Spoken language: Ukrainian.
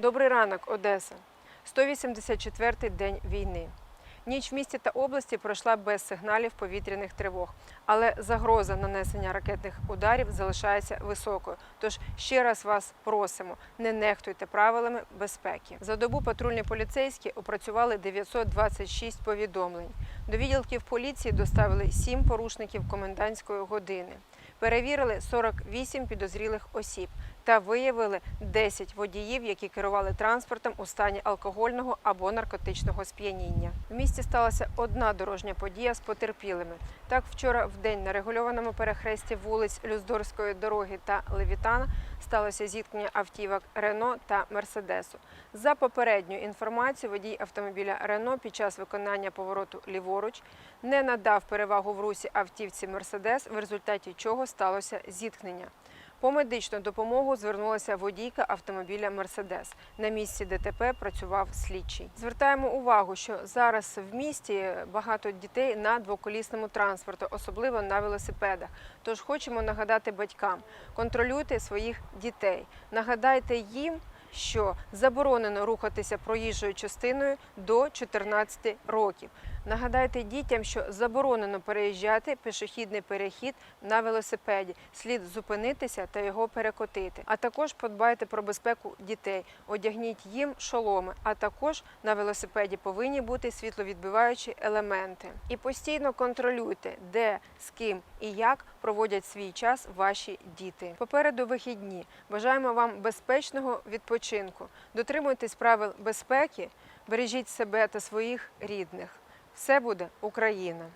Добрий ранок, Одеса. 184-й день війни. Ніч в місті та області пройшла без сигналів повітряних тривог, але загроза нанесення ракетних ударів залишається високою. Тож ще раз вас просимо, не нехтуйте правилами безпеки. За добу патрульні поліцейські опрацювали 926 повідомлень. До відділків поліції доставили 7 порушників комендантської години. Перевірили 48 підозрілих осіб та виявили 10 водіїв, які керували транспортом у стані алкогольного або наркотичного сп'яніння. В місті сталася одна дорожня подія з потерпілими. Так, вчора в день на регульованому перехресті вулиць Люздорської дороги та Левітана сталося зіткнення автівок Рено та Мерседесу. За попередньою інформацією, водій автомобіля Рено під час виконання повороту ліворуч не надав перевагу в русі автівці Мерседес, в результаті чого сталося зіткнення. По медичну допомогу звернулася водійка автомобіля Мерседес. На місці ДТП працював слідчий. Звертаємо увагу, що зараз в місті багато дітей на двоколісному транспорті, особливо на велосипедах. Тож хочемо нагадати батькам: контролюйте своїх дітей, нагадайте їм. Що заборонено рухатися проїжджою частиною до 14 років. Нагадайте дітям, що заборонено переїжджати пішохідний перехід на велосипеді. Слід зупинитися та його перекотити. А також подбайте про безпеку дітей. Одягніть їм шоломи. А також на велосипеді повинні бути світловідбиваючі елементи. І постійно контролюйте, де, з ким і як проводять свій час ваші діти. Попереду вихідні. Бажаємо вам безпечного відпочинку. Дотримуйтесь правил безпеки, бережіть себе та своїх рідних. Все буде Україна!